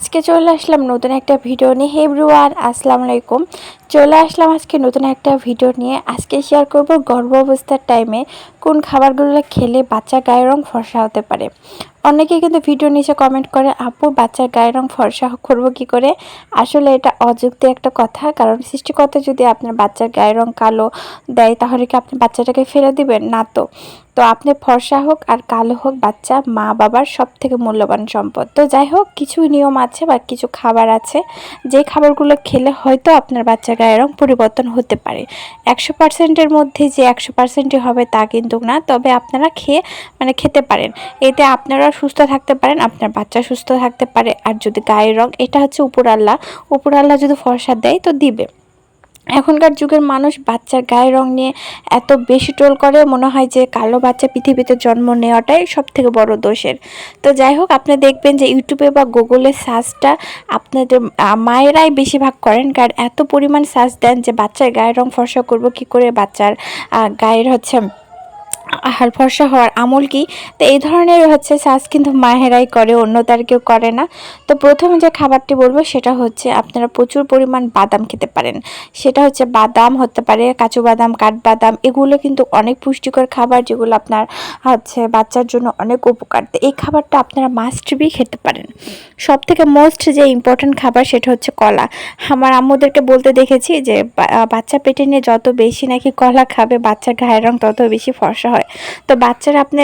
আজকে চলে আসলাম নতুন একটা ভিডিও নিয়ে। হেব্রুয়ার আসসালামু আলাইকুম। চলে আসলাম আজকে নতুন একটা ভিডিও নিয়ে। আজকে শেয়ার করব গর্ভ অবস্থার টাইমে কোন খাবারগুলো খেলে বাচ্চার গায়ের রং ফর্সা হতে পারে। অনেকে কিন্তু ভিডিও নিচে কমেন্ট করে, আপু, বাচ্চার গায়ের রং ফর্সা করব কি করে? আসলে এটা অযুক্তি একটা কথা, কারণ সৃষ্টিকর্তা যদি আপনার বাচ্চার গায়ের রং কালো দেয়, তাহলে কি আপনি বাচ্চাটাকে ফেলে দিবেন? না তো। তো আপনি ফর্সা হোক আর কালো হোক, বাচ্চা, মা, বাবার সব থেকে মূল্যবান সম্পদ। তো যাই হোক, কিছু নিয়ম আছে বা কিছু খাবার আছে। যে খাবারগুলো খেলে হয়তো আপনার বাচ্চার গায়ের রং পরিবর্তন হতে পারে। একশো পার্সেন্টের মধ্যে যে একশো পার্সেন্টই হবে তা কিন্তু না, তবে আপনারা খেয়ে মানে খেতে পারেন। এতে আপনারা সুস্থ থাকতে পারেন, আপনার বাচ্চা সুস্থ থাকতে পারে। আর যদি গায়ের রং, এটা হচ্ছে উপরাল্লা উপরাল্লা যদি ফর্সা দেয়, তো দিবে। এখনকার যুগের মানুষ বাচ্চার গায়ের রং নিয়ে এত বেশি টোল করে, মনে হয় যে কালো বাচ্চা পৃথিবীতে জন্ম নেওয়াটাই সব থেকে বড় দোষের। তো যাই হোক, আপনি দেখবেন যে ইউটিউবে বা গুগলে সার্চটা আপনাদের মায়েরাই বেশিরভাগ করেন, কারণ এত পরিমাণ সার্চ দেন যে বাচ্চার গায়ের রং ফর্সা করব, কি করে বাচ্চার গায়ের হচ্ছে আহার ফর্সা হওয়ার আমল কি? তো এই ধরনের হচ্ছে শ্বাস কিন্তু মাহেরাই করে অন্য তার কেউ করে না। তো প্রথমে যে খাবারটি বলব সেটা হচ্ছে আপনারা প্রচুর পরিমাণ বাদাম খেতে পারেন। সেটা হচ্ছে বাদাম হতে পারে, কাঁচু বাদাম কাঠবাদাম এগুলো কিন্তু অনেক পুষ্টিকর খাবার যেগুলো আপনার হচ্ছে বাচ্চার জন্য অনেক উপকার। এই খাবারটা আপনারা মাস্ট বি খেতে পারেন। সব থেকে মোস্ট যে ইম্পর্টেন্ট খাবার সেটা হচ্ছে কলা। আমার আম্মুদেরকে বলতে দেখেছি যে বাচ্চা পেটে নিয়ে যত বেশি নাকি কলা খাবে, বাচ্চার গায়ের রং তত বেশি ফর্সা হয়। তো বাচ্চারা আপনি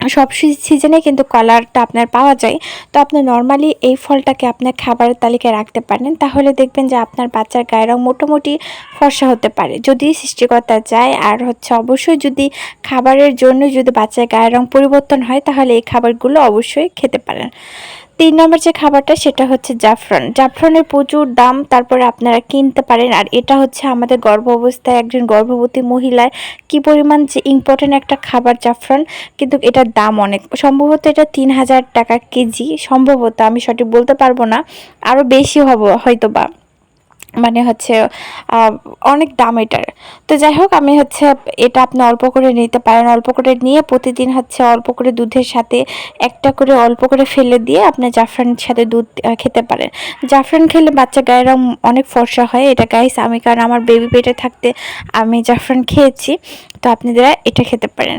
সব সিজনে কিন্তু কলারটা আপনার পাওয়া যায়। তো আপনি নর্মালি এই ফলটাকে আপনার খাবারের তালিকায় রাখতে পারেন। তাহলে দেখবেন যে আপনার বাচ্চার গায়ের রং মোটামুটি ফর্সা হতে পারে। যদি সৃষ্টিকর্তা যায় আর হচ্ছে অবশ্যই যদি খাবারের জন্য যদি বাচ্চার গায়ের রং পরিবর্তন হয়, তাহলে এই খাবারগুলো অবশ্যই খেতে পারেন। তিন নম্বর যে খাবারটা সেটা হচ্ছে জাফরান। জাফরানের প্রচুর দাম, তারপরে আপনারা কিনতে পারেন। আর এটা হচ্ছে আমাদের গর্ভ অবস্থায় একজন গর্ভবতী মহিলায় কি পরিমাণ যে ইম্পর্টেন্ট একটা খাবার জাফরান, কিন্তু এটার দাম অনেক। সম্ভবত এটা তিন হাজার টাকা কেজি। সম্ভবত আমি সঠিক বলতে পারব না। আরও বেশি হব হয়তো বা মানে হচ্ছে অনেক দাম এটার। তো যাই হোক, আমি হচ্ছে এটা আপনি অল্প করে নিতে পারেন। অল্প করে নিয়ে প্রতিদিন হচ্ছে অল্প করে দুধের সাথে একটা করে অল্প করে ফেলে দিয়ে আপনি জাফরানের সাথে দুধ খেতে পারেন। জাফরান খেলে বাচ্চা গায়ের অনেক ফর্সা হয়। এটা গাইস আমি, কারণ আমার বেবি পেটে থাকতে আমি জাফরান খেয়েছি। তো আপনারা এটা খেতে পারেন।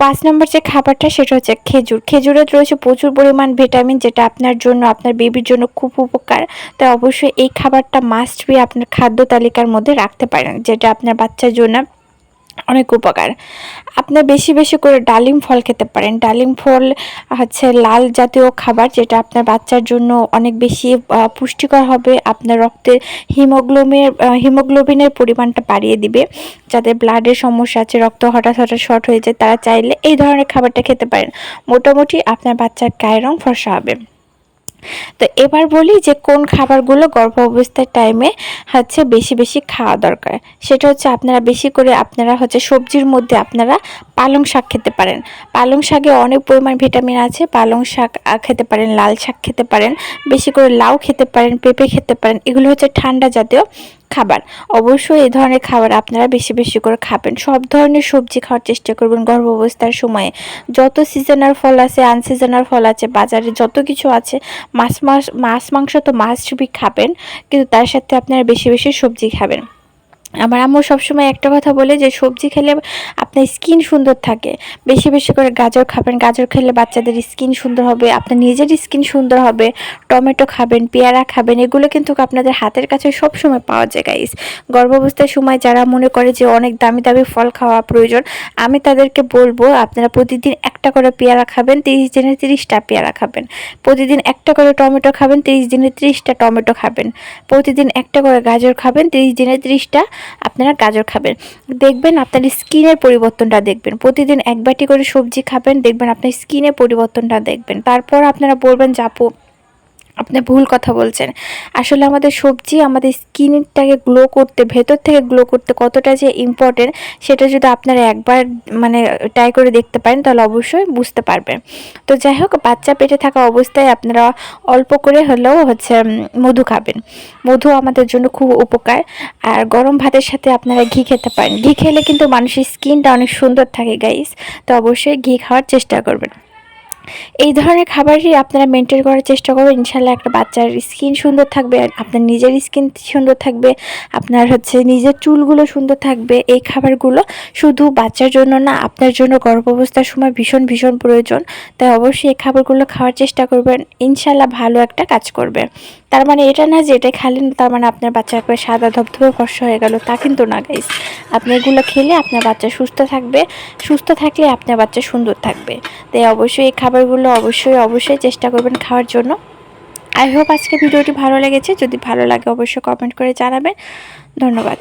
পাঁচ নম্বর যে খাবারটা সেটা হচ্ছে খেজুর। খেজুরে রয়েছে প্রচুর পরিমাণ ভিটামিন যেটা আপনার জন্য, আপনার বেবির জন্য খুব উপকার। তাই অবশ্যই এই খাবারটা মাস্ট বি আপনার খাদ্য তালিকার মধ্যে রাখতে পারেন, যেটা আপনার বাচ্চার জন্য অনেক উপকার। আপনার বেশি বেশি করে ডালিম ফল খেতে পারেন। ডালিম ফল হচ্ছে লাল জাতীয় খাবার যেটা আপনার বাচ্চার জন্য অনেক বেশি পুষ্টিকর হবে। আপনার রক্তের হিমোগ্লোবিনের হিমোগ্লোবিনের পরিমাণটা বাড়িয়ে দিবে। যাদের ব্লাডের সমস্যা আছে, রক্ত হঠাৎ হঠাৎ শর্ট হয়ে যায়, তারা চাইলে এই ধরনের খাবারটা খেতে পারেন। মোটামুটি আপনার বাচ্চার গায়ের রং ফর্সা হবে। তো এবার বলি যে কোন খাবারগুলো গর্ভ অবস্থার টাইমে হচ্ছে বেশি বেশি খাওয়া দরকার। সেটা হচ্ছে আপনারা বেশি করে আপনারা হচ্ছে সবজির মধ্যে আপনারা পালং শাক খেতে পারেন। পালং শাকে অনেক পরিমাণ ভিটামিন আছে, পালং শাক খেতে পারেন, লাল শাক খেতে পারেন, বেশি করে লাউ খেতে পারেন, পেঁপে খেতে পারেন, এগুলো হচ্ছে ঠান্ডা জাতীয় খাবার। অবশ্যই এই ধরনের খাবার আপনারা বেশি বেশি করে খাবেন। সব ধরনের সবজি খাওয়ার চেষ্টা করবেন গর্ভাবস্থার সময়ে। যত সিজনাল ফল আছে আনসিজনাল ফল আছে, বাজারে যত কিছু আছে, মাছ মাছ মাছ মাংস তো মাছ খাবেন। কিন্তু তার সাথে আপনারা বেশি বেশি সবজি খাবেন। আমার আম্মু সবসময় একটা কথা বলে যে, সবজি খেলে আপনার স্কিন সুন্দর থাকে। বেশি বেশি করে গাজর খাবেন। গাজর খেলে বাচ্চাদের স্কিন সুন্দর হবে, আপনার নিজের স্কিন সুন্দর হবে। টমেটো খাবেন, পেয়ারা খাবেন, এগুলো কিন্তু আপনাদের হাতের কাছে সবসময় পাওয়া যায় গাইস গর্ভাবস্থার সময় যারা মনে করে যে, অনেক দামি দামি ফল খাওয়া প্রয়োজন, আমি তাদেরকে বলব, আপনারা প্রতিদিন একটা করে পেয়ারা খাবেন, তিরিশ দিনে তিরিশটা পেয়ারা খাবেন। প্রতিদিন একটা করে টমেটো খাবেন, তিরিশ দিনে তিরিশটা টমেটো খাবেন। প্রতিদিন একটা করে গাজর খাবেন, তিরিশ দিনে তিরিশটা আপনারা গাজর খাবেন। দেখবেন আপনার স্কিনের পরিবর্তনটা দেখবেন। প্রতিদিন এক বাটি করে সবজি খাবেন, দেখবেন আপনার স্কিনের পরিবর্তনটা দেখবেন। তারপর আপনারা বলবেন যে আপনি ভুল কথা বলছেন। আসলে আমাদের সবজি আমাদের স্কিনটাকে গ্লো করতে, ভেতর থেকে গ্লো করতে কতটা যে ইম্পর্টেন্ট সেটা যদি আপনারা একবার মানে ট্রাই করে দেখতে পারেন, তাহলে অবশ্যই বুঝতে পারবেন। তো যাই হোক, বাচ্চা পেটে থাকা অবস্থায় আপনারা অল্প করে হলেও হচ্ছে মধু খাবেন। মধু আমাদের জন্য খুব উপকার। আর গরম ভাতের সাথে আপনারা ঘি খেতে পারেন। ঘি খেলে কিন্তু মানুষের স্কিনটা অনেক সুন্দর থাকে গাইস তো অবশ্যই ঘি খাওয়ার চেষ্টা করবেন। এই ধরনের খাবারই আপনারা মেনটেন করার চেষ্টা করবেন। ইনশাল্লাহ একটা বাচ্চার স্কিন সুন্দর থাকবে আপনার নিজের স্কিন সুন্দর থাকবে, আপনার হচ্ছে নিজের চুলগুলো সুন্দর থাকবে। এই খাবারগুলো শুধু বাচ্চার জন্য না, আপনার জন্য গর্ভাবস্থার সময় ভীষণ ভীষণ প্রয়োজন। তাই অবশ্যই এই খাবারগুলো খাওয়ার চেষ্টা করবেন। ইনশাল্লাহ ভালো একটা কাজ করবে। তার মানে এটা না যে এটা খেলেন, তার মানে আপনার বাচ্চা একবার সাদা ধবধবে, ফর্সা হয়ে গেল, তা কিন্তু না গাইস আপনি এগুলো খেলে আপনার বাচ্চা সুস্থ থাকবে, সুস্থ থাকলে আপনার বাচ্চা সুন্দর থাকবে। তাই অবশ্যই এই খাবারগুলো অবশ্যই অবশ্যই চেষ্টা করবেন খাওয়ার জন্য। আই হোপ আজকে ভিডিওটি ভালো লেগেছে। যদি ভালো লাগে, অবশ্যই কমেন্ট করে জানাবেন। ধন্যবাদ।